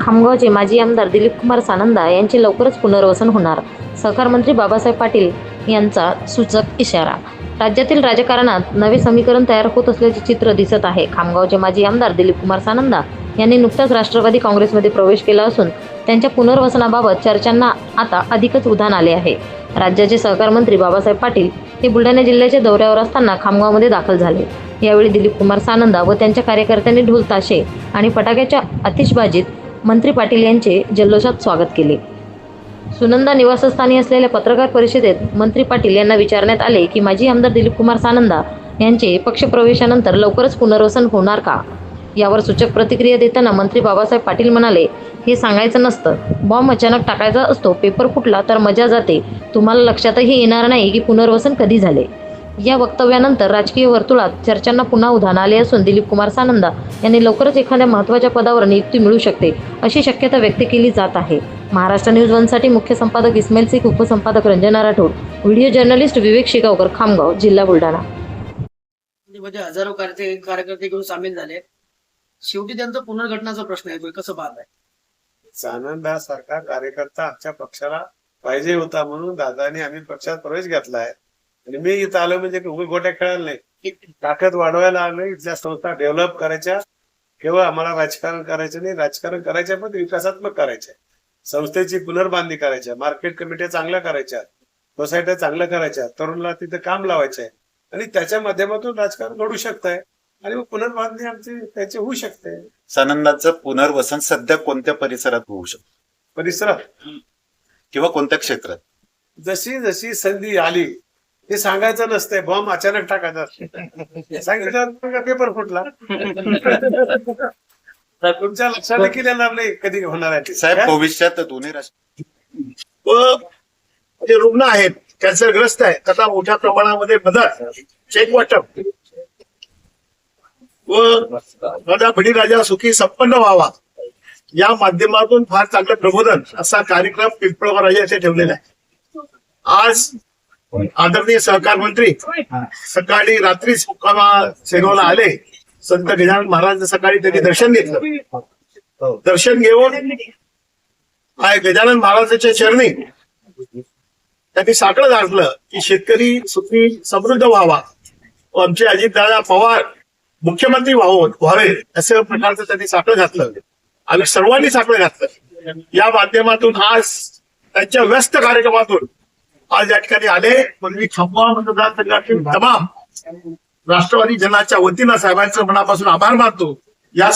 खामगावचे माजी आमदार दिलीप कुमार सानंदा यांचे लवकरच पुनर्वसन होणार. सहकार मंत्री बाबासाहेब पाटील यांचा सूचक इशारा. राज्यातील राजकारणात नवे समीकरण तयार होत असल्याचे चित्र दिसत आहे. खामगावचे माजी आमदार दिलीप कुमार सानंदा यांनी नुकताच राष्ट्रवादी काँग्रेसमध्ये प्रवेश केला असून त्यांच्या पुनर्वसनाबाबत चर्चांना आता अधिकच उधाण आले आहे. राज्याचे सहकार मंत्री बाबासाहेब पाटील हे बुलढाणा जिल्ह्याच्या दौऱ्यावर असताना खामगावमध्ये दाखल झाले. यावेळी दिलीप कुमार सानंदा व त्यांच्या कार्यकर्त्यांनी ढोल ताशे आणि फटाक्याच्या आतिषबाजीत मंत्री पाटील यांचे जल्लोषात स्वागत केले. सुनंदा निवासस्थानी असलेल्या पत्रकार परिषदेत मंत्री पाटील यांना विचारण्यात आले की माजी आमदार दिलीप कुमार सानंदा यांचे पक्षप्रवेशानंतर लवकरच पुनर्वसन होणार का? यावर सूचक प्रतिक्रिया देताना मंत्री बाबासाहेब पाटील म्हणाले हे सांगायचं नसतं. बॉम्ब अचानक टाकायचा असतो पेपर फुटला तर मजा जाते. तुम्हाला लक्षातही येणार नाही की पुनर्वसन कधी झाले. या वक्तव्यानंतर राजकीय वर्तुळात चर्चांना पुन्हा उधाण आले असून दिलीप कुमार सानंदा यांनी लवकरच एखाद्या महत्त्वाच्या पदावर नियुक्ती मिळू शकते अशी शक्यता व्यक्त केली जात आहे. महाराष्ट्र न्यूज वनसाठी मुख्य संपादक इस्माईल शेख उपसंपादक रंजना राठोड व्हिडिओ जर्नलिस्ट विवेक शिगावकर खामगाव जिल्हा बुलढाणा. मध्ये हजारो कार्यकर्ते घेऊन सामील झाले. शेवटी त्यांचा पुनर्घटनाचा प्रश्न येतोय कसं पाहताय? सानंदासारखा कार्यकर्ता आमच्या पक्षाला पाहिजे होता म्हणून दादानी आम्ही पक्षात प्रवेश घेतलाय. आणि मी इथं आलो म्हणजे उभे गोट्या खेळायला नाही. ताकद वाढवायला आलो इथल्या संस्था डेव्हलप करायच्या. केवळ आम्हाला राजकारण करायचं नाही. राजकारण करायच्या पण विकासात्मक करायच्या संस्थेची पुनर्बांधणी करायच्या मार्केट कमिट्या चांगल्या करायच्या. सोसायट्या चांगल्या करायच्या. तरुणला तिथे काम लावायचंय. आणि त्याच्या माध्यमातून राजकारण घडू शकतंय. आणि मग पुनर्बांधणी आमची त्याची होऊ शकते. सानंदाचं पुनर्वसन सध्या कोणत्या परिसरात होऊ शकतं? परिसरात? किंवा कोणत्या क्षेत्रात? जशी जशी संधी आली हे सांगायचं नसतंय बॉम्ब अचानक टाकायचा. सांगितलं पेपर फुटला तुमच्या लक्षात देखील येणार नाही कधी होणार आहे. साहेब? भविष्यात दोन्ही राष्ट्र व जे रुग्ण आहेत कॅन्सरग्रस्त आहेत त्यांना मोठ्या प्रमाणामध्ये मदत चेक वाटप व माझा भिडी राजा सुखी संपन्न व्हावा या माध्यमातून फार चांगलं प्रबोधन असा कार्यक्रम पिंपळगाव राजा येथे ठेवलेला आहे आज आदरणीय सहकार मंत्री सकाळी रात्रीच मुक्कामा सेनोला आले. संत गजानन महाराज सकाळी त्यांनी दर्शन घेतलं. दर्शन घेऊन काय गजानन महाराजांच्या चरणी त्यांनी साकडं घातलं की शेतकरी सुखी समृद्ध व्हावा. आमचे अजितदादा पवार मुख्यमंत्री व्हावं व्हावे असं प्रकारचं त्यांनी साकडं घातलं. आम्ही सर्वांनी साकडं घातलं. या माध्यमातून आज त्यांच्या व्यस्त कार्यक्रमातून आज या ठिकाणी आले. पण मी मतदारसंघातील तमाम राष्ट्रवादी जनाच्या वतीनं साहेबांचं मनापासून आभार मानतो. या